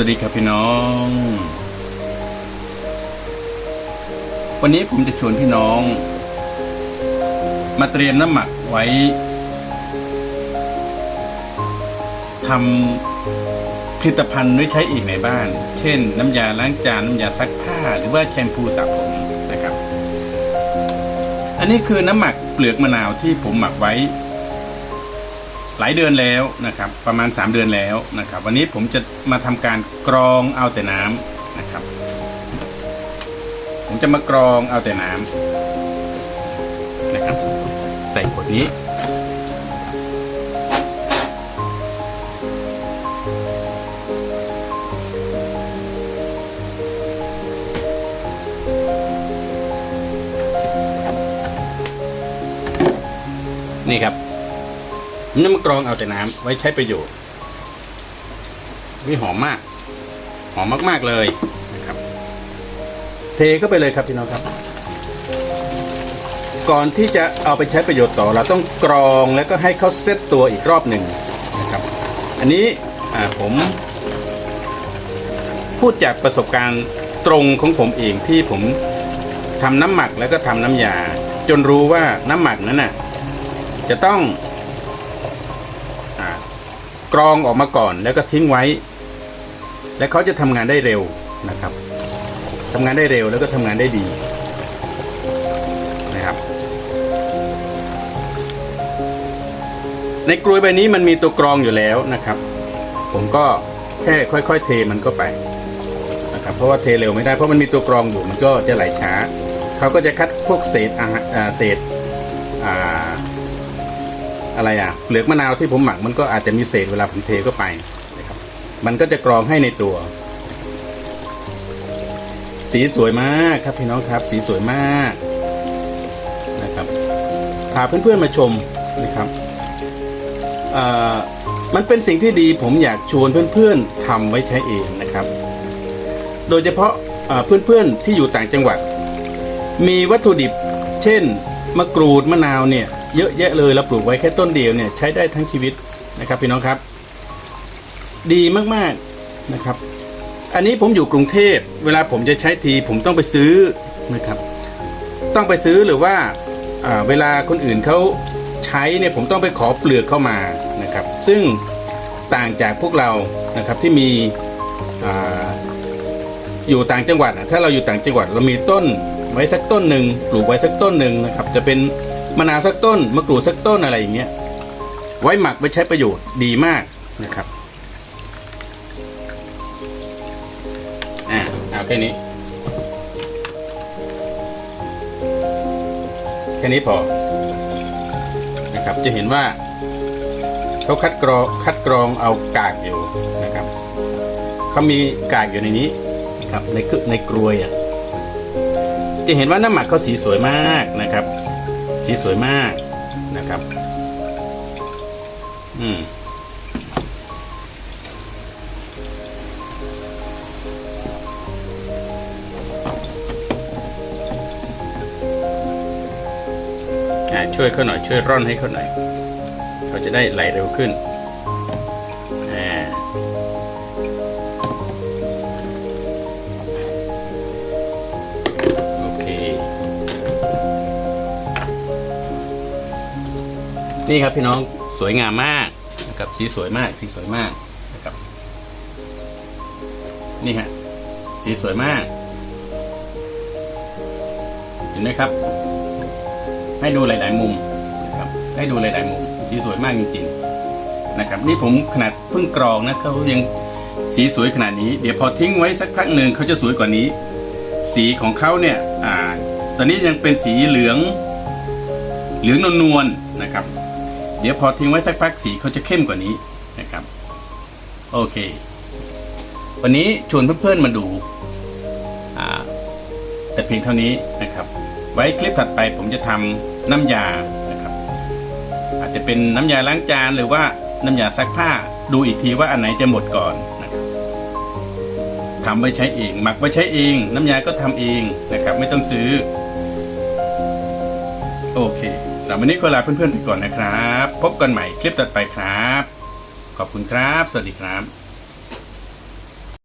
สวัสดีครับพี่น้อง วันนี้ผมจะชวนพี่น้อง มาเตรียมน้ำหมักไว้ทำผลิตภัณฑ์ไว้ใช้อีกในบ้าน เช่น น้ำยาล้างจาน น้ำยาซักผ้า หรือว่าแชมพูสระผมนะครับ อันนี้คือน้ำหมักเปลือกมะนาวที่ผมหมักไว้ หลายเดือนแล้วนะครับประมาณ 3 เดือนแล้วนะครับวันนี้ผมจะมาทำการกรองเอาแต่น้ำนะครับ ผมจะมากรองเอาแต่น้ำนะครับใส่ขวดนี้นี่ครับ ผมจะมากรองเอาแต่น้ำไว้ใช้ประโยชน์วิหอมมาก หอมมากๆเลยนะครับ เทเข้าไปเลยครับพี่น้องครับ ก่อนที่จะเอาไปใช้ประโยชน์ต่อ เราต้องกรองแล้วก็ให้เขาเซตตัวอีกรอบหนึ่งนะครับ อันนี้ผมพูดจากประสบการณ์ตรงของผมเองที่ผมทำน้ำหมักแล้วก็ทำน้ำยา จนรู้ว่าน้ำหมักนั้นน่ะจะต้อง กรองออกมาก่อนแล้วก็ทิ้งไว้ และเขาจะทำงานได้เร็วนะครับทำงานได้เร็วแล้วก็ทำงานได้ดีนะครับ ในกลวยใบนี้มันมีตัวกรองอยู่แล้วนะครับ ผมก็แค่ค่อยๆ เทมันก็ไปนะครับ เพราะว่าเทเร็วไม่ได้เพราะมันมีตัวกรองอยู่มันก็จะไหลช้า เขาก็จะคัดพวกเศษอาหารอ่าเศษ อะไรอะเปลือกมะนาวที่ผมหมักมันก็อาจจะมีเศษเวลาผมเทเข้าไปนะครับ มันก็จะกรองให้ในตัว สีสวยมากครับพี่น้องครับ สีสวยมากนะครับพาเพื่อนๆมาชมนะครับอ่อมันเป็นสิ่งที่ดีผมอยากชวนเพื่อนๆทำไว้ใช้เองนะครับ โดยเฉพาะเอ่อเพื่อนๆที่อยู่ต่างจังหวัด มีวัตถุดิบ เช่นมะกรูดมะนาวเนี่ย เยอะแยะเลยเราปลูกไว้แค่ต้นเดียวเนี่ยใช้ได้ทั้งชีวิตนะครับพี่น้องครับ ดีมากๆนะครับ อันนี้ผมอยู่กรุงเทพเวลาผมจะใช้ทีผมต้องไปซื้อนะครับ ต้องไปซื้อหรือว่าาเวลาคนอื่นเขาใช้เนี่ยผมต้องไปขอเปลือกเข้ามานะครับ ซึ่งต่างจากพวกเรานะครับที่มีออยู่ต่างจังหวัดถ้าเราอยู่ต่างจังหวัดเรามีต้นไว้สักต้นหนึ่งปลูกไว้สักต้นหนึ่งนะครับ จะเป็น มะนาวสักต้นมะกรูดสักต้นอะไรอย่างเงี้ยไว้หมักไว้ใช้ประโยชน์ดีมากนะครับอ่าเอาแค่นี้ แค่นี้พอนะครับจะเห็นว่าเขาคัดกรองคัดกรองเอากากอยู่นะครับเขามีกากอยู่ในนี้นะครับในกึในกรวยอะจะเห็นว่าน้ำหมักเขาสีสวยมากนะครับ สีสวยมากนะครับ อืมอ่าช่วยเขาหน่อยช่วยร่อนให้เขาหน่อย เขาจะได้ไหลเร็วขึ้น นี่ครับพี่น้องสวยงามมากนะครับสีสวยมากสีสวยมากนะครับนี่ฮะสีสวยมาก เห็นไหมครับ ให้ดูหลาย ๆ มุมนะครับให้ดูหลาย ๆ มุม สีสวยมากจริง ๆ นะครับ นี่ผมขนาดเพิ่งกรองนะเขายังสีสวยขนาดนี้ เดี๋ยวพอทิ้งไว้สักพักหนึ่งเขาจะสวยกว่านี้ สีของเขาเนี่ยอ่าตอนนี้ยังเป็นสีเหลือง เหลืองนวลๆนะครับ เดี๋ยวพอทิ้งไว้สักพักสีเขาจะเข้มกว่านี้นะครับ โอเค วันนี้ชวนเพื่อนๆมาดูาแต่เพียงเท่านี้นะครับ ไว้คลิปถัดไปผมจะทำน้ำยานะครับ อาจจะเป็นน้ำยาล้างจานหรือว่าน้ำยาซักผ้าดูอีกทีว่าอันไหนจะหมดก่อนนะครับทำไว้ใช้เอง หมักไว้ใช้เอง น้ำยาก็ทำเองนะครับ ไม่ต้องซื้อ โอเค สำหรับวันนี้ขอลาเพื่อนๆไปก่อนนะครับ พบกันใหม่คลิปต่อไปครับ ขอบคุณครับ สวัสดีครับ